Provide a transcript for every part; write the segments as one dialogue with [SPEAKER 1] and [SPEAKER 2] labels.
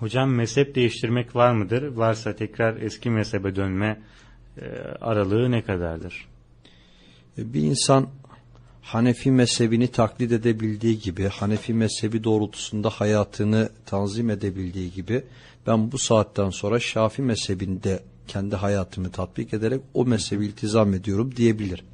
[SPEAKER 1] Hocam mezhep değiştirmek var mıdır? Varsa tekrar eski mezhebe dönme e, aralığı ne kadardır?
[SPEAKER 2] Bir insan Hanefi mezhebini taklit edebildiği gibi, Hanefi mezhebi doğrultusunda hayatını tanzim edebildiği gibi, ben bu saatten sonra Şafi mezhebinde kendi hayatımı tatbik ederek o mezhebi iltizam ediyorum diyebilir.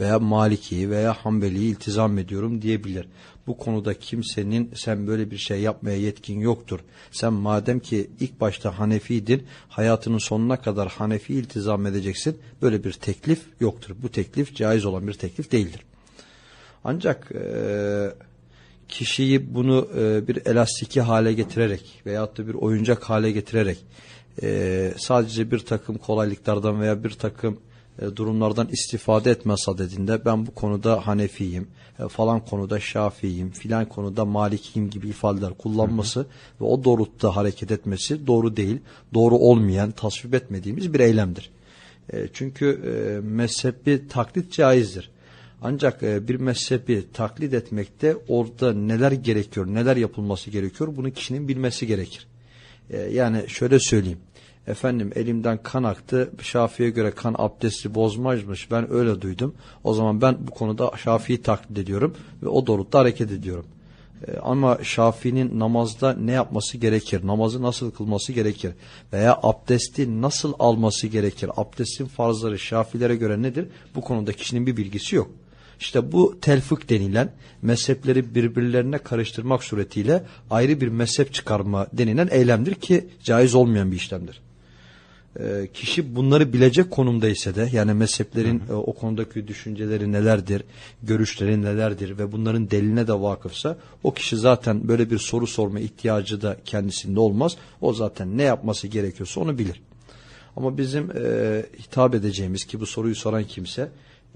[SPEAKER 2] Veya Maliki'yi veya Hanbeli'yi iltizam ediyorum diyebilir. Bu konuda kimsenin sen böyle bir şey yapmaya yetkin yoktur. Sen madem ki ilk başta Hanefiydin, hayatının sonuna kadar Hanefi iltizam edeceksin. Böyle bir teklif yoktur. Bu teklif caiz olan bir teklif değildir. Ancak e, kişiyi bunu e, bir elastiki hale getirerek veyahut da bir oyuncak hale getirerek e, sadece bir takım kolaylıklardan veya bir takım e, durumlardan istifade etme sadedinde ben bu konuda Hanefiyim, e, falan konuda Şafiyim, filan konuda Malikiyim gibi ifadeler kullanması ve o doğrultuda hareket etmesi doğru değil, doğru olmayan, tasvip etmediğimiz bir eylemdir. E, çünkü e, mezhebi taklit caizdir. Ancak e, bir mezhebi taklit etmekte orada neler gerekiyor, neler yapılması gerekiyor bunu kişinin bilmesi gerekir. E, yani şöyle söyleyeyim. Efendim elimden kan aktı. Şafii'ye göre kan abdesti bozmazmış. Ben öyle duydum. O zaman ben bu konuda Şafii'yi taklit ediyorum ve o doğrultuda hareket ediyorum. E, ama Şafii'nin namazda ne yapması gerekir? Namazı nasıl kılması gerekir? Veya abdesti nasıl alması gerekir? Abdestin farzları Şafilere göre nedir? Bu konuda kişinin bir bilgisi yok. İşte bu telfik denilen mezhepleri birbirlerine karıştırmak suretiyle ayrı bir mezhep çıkarma denilen eylemdir ki caiz olmayan bir işlemdir. Ee, kişi bunları bilecek konumda ise de yani mezheplerin e, o konudaki düşünceleri nelerdir, görüşleri nelerdir ve bunların deline de vakıfsa o kişi zaten böyle bir soru sorma ihtiyacı da kendisinde olmaz. O zaten ne yapması gerekiyorsa onu bilir. Ama bizim e, hitap edeceğimiz ki bu soruyu soran kimse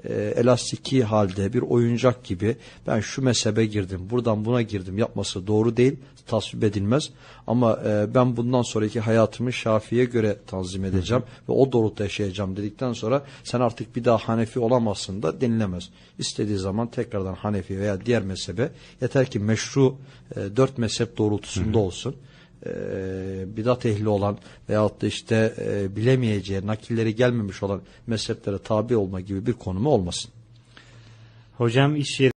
[SPEAKER 2] e, elastiki halde bir oyuncak gibi ben şu mezhebe girdim buradan buna girdim yapması doğru değil tasvip edilmez. Ama e, ben bundan sonraki hayatımı Şafii'ye göre tanzim edeceğim ve o doğrultuda yaşayacağım dedikten sonra sen artık bir daha Hanefi olamazsın da denilemez. İstediği zaman tekrardan Hanefi veya diğer mezhebe yeter ki meşru e, dört mezhep doğrultusunda olsun e, bidat ehli olan veyahut da işte e, bilemeyeceği, nakilleri gelmemiş olan mezheplere tabi olma gibi bir konumu olmasın.
[SPEAKER 1] Hocam iş yeri